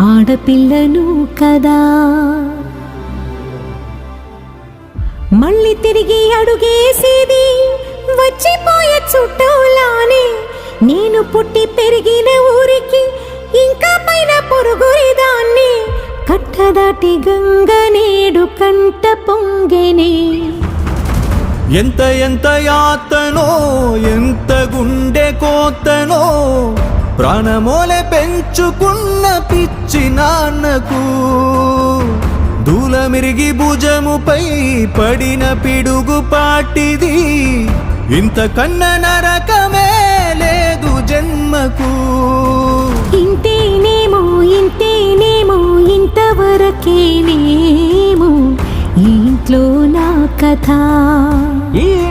ఆడపిల్లను కదా. మళ్ళీ తిరిగి అడుగేసేది వచ్చిపోయే చుట్టూలానే. నేను పుట్టి పెరిగిన ఊరికి ఇంకా పైన పొరుగురిదాన్ని కట్టదాటి గంగ నేడు కంట పొంగెనే. ఎంత ఎంత యాతనో ఎంత గుండె కోతనో ప్రాణమోలే పెంచుకున్న పిచ్చి నాన్నకు. దూలమిరిగి భుజముపై పడిన పిడుగు పాటిది. ఇంత కన్న నరకమే లేదు జన్మకు. ఇంతేనేమో ఇంతేనేమో ఇంతవరకేనేమో ఇంట్లో నా కథ ఈ ఇంట్లో నీ కథ.